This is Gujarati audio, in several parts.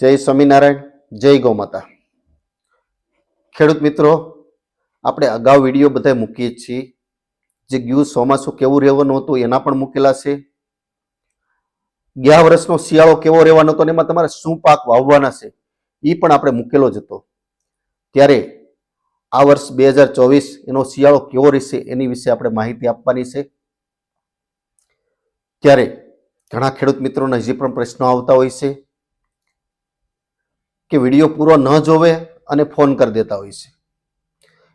જય સ્વામિનારાયણ, જય ગૌમાતા. ખેડૂત મિત્રો, આપણે અગાઉ વીડિયો બધા મૂકીએ છીએ. જે ગયું ચોમાસું કેવું રહેવાનું હતું એના પણ મૂકેલા છે. ગયા વર્ષનો શિયાળો કેવો રહેવાનો હતો એમાં તમારે શું પાક વાવવાના છે એ પણ આપણે મૂકેલો જ હતો. ત્યારે આ વર્ષ બે હજાર ચોવીસ એનો શિયાળો કેવો રહેશે એની વિશે આપણે માહિતી આપવાની છે. ત્યારે ઘણા ખેડૂત મિત્રોને હજી પણ પ્રશ્નો આવતા હોય છે કે વીડિયો પૂરો ન જોવે અને ફોન કરી દેતા હોય છે.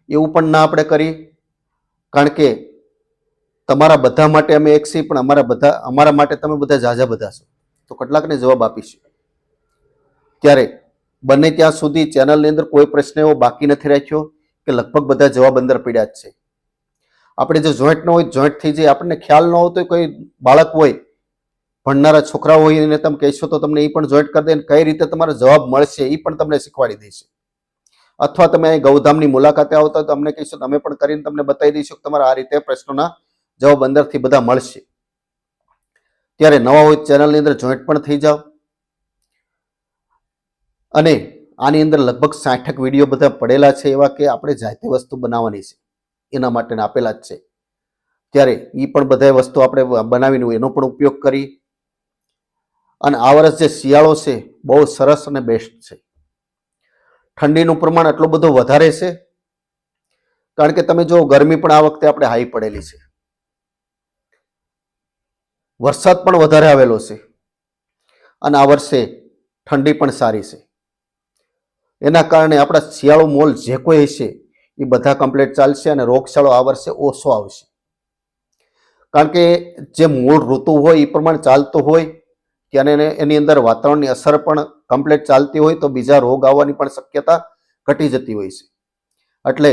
એવું પણ ના આપણે કરી કારણ કે તમારા બધા માટે અમે એક છીએ, પણ અમારા બધા, અમારા માટે તમે બધા ઝાઝા બધા છો. તો કેટલાકને જવાબ આપીશું. ત્યારે બને ત્યાં સુધી ચેનલની અંદર કોઈ પ્રશ્ન એવો બાકી નથી રાખ્યો કે લગભગ બધા જવાબ અંદર પીડ્યા જ છે. આપણે જો જોઈન્ટ ન હોય, જોઈન્ટ થઈ જાય. આપણને ખ્યાલ ન હોતો કોઈ બાળક હોય ભણનારા છોકરાઓ હોય એને તમે કહેશો તો તમને એ પણ જોઈન્ટ કરી દે કઈ રીતે તમારો જવાબ મળશે એ પણ તમને શીખવાડી દેશે. અથવા તમે ગૌધામની મુલાકાતે આવતા તો અમને કહીશું, અમે પણ કરીને તમને બતાવી દઈશું કે તમારે આ રીતે પ્રશ્નોના જવાબ અંદરથી બધા મળશે. ત્યારે નવા હોય ચેનલની અંદર જોઈન્ટ પણ થઈ જાઓ. અને આની અંદર લગભગ સાઠક વીડિયો બધા પડેલા છે એવા કે આપણે જાતે વસ્તુ બનાવવાની છે. એના માટે આપેલા જ છે. ત્યારે એ પણ બધા વસ્તુ આપણે બનાવીને એનો પણ ઉપયોગ કરી અને આ વર્ષ જે શિયાળો છે, બહુ સરસ અને બેસ્ટ છે. ઠંડીનું પ્રમાણ એટલું બધું વધારે છે, કારણ કે તમે જો ગરમી પણ આ વખતે આપણે હાઈ પડેલી છે. વરસાદ પણ વધારે આવેલો છે અને આ વર્ષે ઠંડી પણ સારી છે. એના કારણે આપણા શિયાળો મોલ જે કોઈ હશે, એ બધા કમ્પ્લીટ ચાલશે અને રોગચાળો આ વર્ષે ઓછો આવશે. કારણ કે જે મૂળ ઋતુ હોય, એ પ્રમાણે ચાલતું હોય ત્યારે એને અંદર વાતાવરણની અસર પણ કમ્પ્લેટ ચાલતી હોય તો બીજા રોગ આવવાની પણ શક્યતા ઘટી જતી હોય છે. એટલે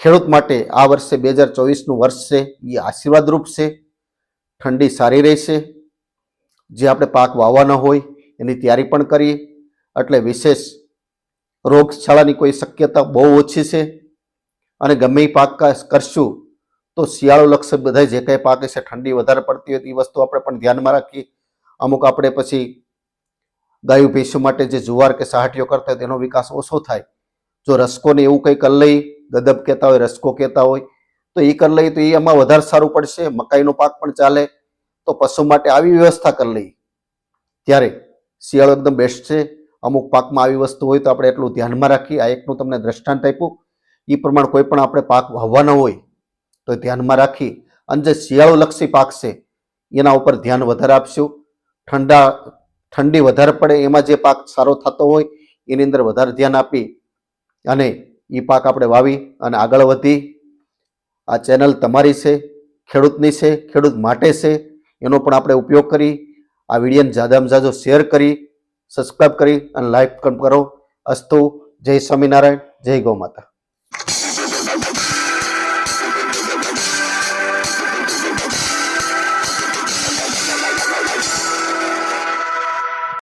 ખેડૂત માટે આ વર્ષે બે હજાર ચોવીસનું વર્ષ છે, એ આશીર્વાદરૂપ છે, ઠંડી સારી રહેશે, જે આપણે પાક વાવવાના હોય એની તૈયારી પણ કરીએ, એટલે વિશેષ રોગશાળાની કોઈ શક્યતા બહુ ઓછી છે, અને ગમે એ પાક કરશું તો શિયાળો લક્ષ્ય બધા જે કંઈ પાક છે, ઠંડી વધારે પડતી હોય એ વસ્તુ આપણે પણ ધ્યાનમાં રાખી અમુક આપણે પછી ગાયું ભેંસું માટે જે જુવાર કે સાહટીઓ કરતા હોય તેનો વિકાસ ઓછો થાય. જો રસકોને એવું કંઈ કરી લઈ ગદબ કહેતા હોય, રસકો કહેતા હોય, તો એ કરી લઈએ તો એ એમાં વધારે સારું પડશે, મકાઈનો પાક પણ ચાલે, તો પશુ માટે આવી વ્યવસ્થા કરી લઈએ. ત્યારે શિયાળો એકદમ બેસ્ટ છે. અમુક પાકમાં આવી વસ્તુ હોય તો આપણે એટલું ધ્યાનમાં રાખીએ. આ એકનું તમને દ્રષ્ટાંત આપ્યું. એ પ્રમાણે કોઈ પણ આપણે પાક વાવવાનો હોય, તો ધ્યાનમાં રાખી અને જે શિયાળો લક્ષી પાક છે, એના ઉપર ધ્યાન વધારે આપશું. ઠંડા, ઠંડી વધારે પડે, એમાં જે પાક સારો થતો હોય, એની અંદર વધારે ધ્યાન આપી અને એ પાક આપણે વાવી અને આગળ વધી. આ ચેનલ તમારી છે, ખેડૂતની છે, ખેડૂત માટે છે, એનો પણ આપણે ઉપયોગ કરી, આ વિડીયોને જાદામાં જાજો શેર કરી સબસ્ક્રાઈબ કરી અને લાઈક કરો. અસ્તુ, જય સ્વામિનારાયણ, જય ગૌ માતા.